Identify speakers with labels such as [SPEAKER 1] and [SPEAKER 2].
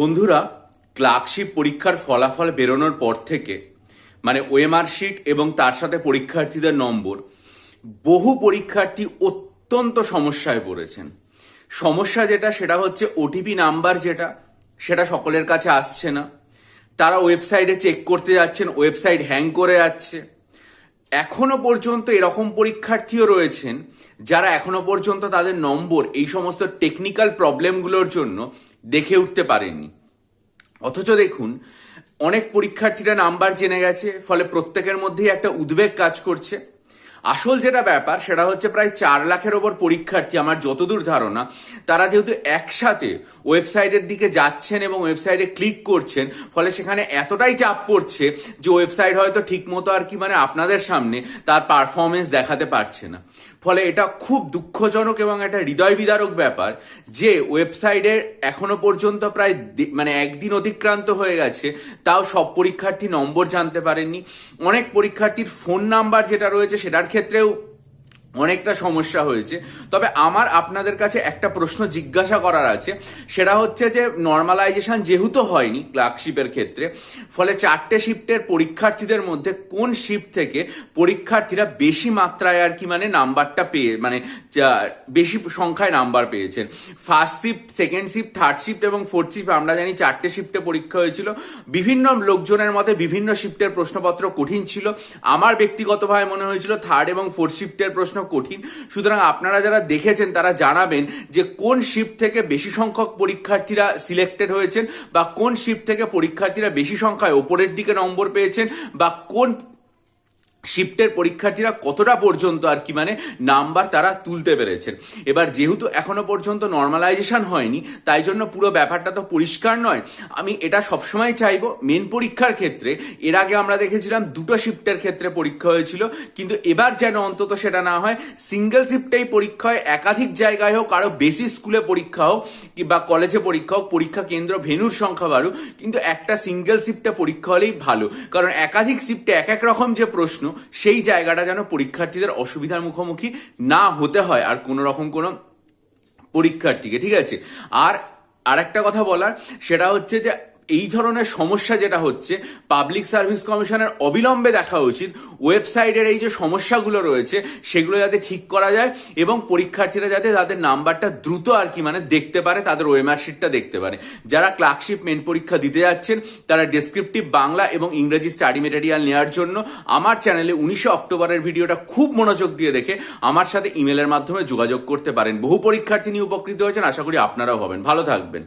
[SPEAKER 1] বন্ধুরা ক্লার্কশিপ পরীক্ষার ফলাফল বেরোনোর পর থেকে মানে ওএমআর শিট এবং তার সাথে পরীক্ষার্থীদের নম্বর, বহু পরীক্ষার্থী অত্যন্ত সমস্যায় পড়েছেন। সমস্যা যেটা, সেটা হচ্ছে ওটিপি নাম্বার যেটা, সেটা সকলের কাছে আসছে না। তারা ওয়েবসাইটে চেক করতে যাচ্ছেন ওয়েবসাইট হ্যাং করে যাচ্ছে। এখনও পর্যন্ত এরকম পরীক্ষার্থীও রয়েছেন যারা এখনও পর্যন্ত তাদের নম্বর এই সমস্ত টেকনিক্যাল প্রবলেমগুলোর জন্য দেখে উঠতে পারেনি অথচ দেখুন, অনেক পরীক্ষার্থীরা নাম্বার জেনে গেছে, ফলে প্রত্যেকের মধ্যেই একটা উদ্বেগ কাজ করছে। আসল যেটা ব্যাপার, সেটা হচ্ছে প্রায় চার লাখের ওপর পরীক্ষার্থী আমার যতদূর ধারণা, তারা যেহেতু একসাথে ওয়েবসাইটের দিকে যাচ্ছেন এবং ওয়েবসাইটে ক্লিক করছেন, ফলে সেখানে এতটাই চাপ পড়ছে যে ওয়েবসাইট হয়তো ঠিকমতো আর কি মানে আপনাদের সামনে তার পারফরমেন্স দেখাতে পারছে না। ফলে এটা খুব দুঃখজনক এবং একটা হৃদয় বিদারক ব্যাপার যে ওয়েবসাইটে এখনও পর্যন্ত প্রায় মানে একদিন অতিক্রান্ত হয়ে গেছে, তাও সব পরীক্ষার্থী নম্বর জানতে পারেননি। অনেক পরীক্ষার্থীর ফোন নাম্বার যেটা রয়েছে সেটার ক্ষেত্রেও অনেকটা সমস্যা হয়েছে। তবে আমার আপনাদের কাছে একটা প্রশ্ন জিজ্ঞাসা করার আছে। সেটা হচ্ছে যে নর্মালাইজেশন যেহেতু হয়নি ক্লার্কশিপের ক্ষেত্রে, ফলে চারটে শিফটের পরীক্ষার্থীদের মধ্যে কোন শিফট থেকে পরীক্ষার্থীরা বেশি মাত্রায় আর কি মানে নাম্বারটা পেয়ে মানে বেশি সংখ্যায় নাম্বার পেয়েছেন। First shift second shift third shift এবং ফোর্থ শিফট আমরা জানি চারটে শিফটে পরীক্ষা হয়েছিল। বিভিন্ন লোকজনের মতে বিভিন্ন শিফটের প্রশ্নপত্র কঠিন ছিল। আমার ব্যক্তিগতভাবে মনে হয়েছিল থার্ড এবং ফোর্থ শিফটের প্রশ্ন কঠিন। সুতরাং আপনারা যারা দেখেছেন, তারা জানাবেন যে কোন শিফট থেকে বেশি সংখ্যক পরীক্ষার্থীরা সিলেক্টেড হয়েছেন বা কোন শিফট থেকে পরীক্ষার্থীরা বেশি সংখ্যায় ওপরের দিকে নম্বর পেয়েছেন বা কোন শিফটের পরীক্ষার্থীরা কতটা পর্যন্ত আর কি মানে নাম্বার তারা তুলতে পেরেছেন। এবার যেহেতু এখনও পর্যন্ত নর্মালাইজেশন হয়নি, তাই জন্য পুরো ব্যাপারটা তো পরিষ্কার নয়। আমি এটা সবসময় চাইব মেন পরীক্ষার ক্ষেত্রে, এর আগে আমরা দেখেছিলাম দুটো শিফটের ক্ষেত্রে পরীক্ষা হয়েছিল, কিন্তু এবার যেন অন্তত সেটা না হয় সিঙ্গেল শিফটেই পরীক্ষা হয়, একাধিক জায়গায় হোক, আরও বেশি স্কুলে পরীক্ষা হোক, কিংবা কলেজে পরীক্ষা হোক, পরীক্ষা কেন্দ্র ভেনুর সংখ্যা বাড়ুক, কিন্তু একটা সিঙ্গেল শিফটে পরীক্ষা হলেই ভালো। কারণ একাধিক শিফটে এক এক রকম যে প্রশ্ন সেই জায়গাটা যেন পরীক্ষার্থীদের অসুবিধার মুখোমুখি না হতে হয় আর কোনো রকম কোনো পরীক্ষার্থীকে, ঠিক আছে? আর আরেকটা কথা বলার, সেটা হচ্ছে যে এই ধরনের সমস্যা যেটা হচ্ছে পাবলিক সার্ভিস কমিশনের অবিলম্বে দেখা উচিত ওয়েবসাইটের এই যে সমস্যাগুলো রয়েছে, সেগুলো যাতে ঠিক করা যায় এবং পরীক্ষার্থীরা যাতে তাদের নাম্বারটা দ্রুত আর কি মানে দেখতে পারে, তাদের ওয়েমার শিটটা দেখতে পারে। যারা ক্লার্কশিপ মেন পরীক্ষা দিতে যাচ্ছেন, তারা ডেসক্রিপটিভ বাংলা এবং ইংরেজি স্টাডি মেটেরিয়াল নেওয়ার জন্য আমার চ্যানেলে উনিশে অক্টোবরের ভিডিওটা খুব মনোযোগ দিয়ে দেখে আমার সাথে ইমেলের মাধ্যমে যোগাযোগ করতে পারেন। বহু পরীক্ষার্থী নিয়ে উপকৃত হয়েছেন, আশা করি আপনারাও হবেন। ভালো থাকবেন।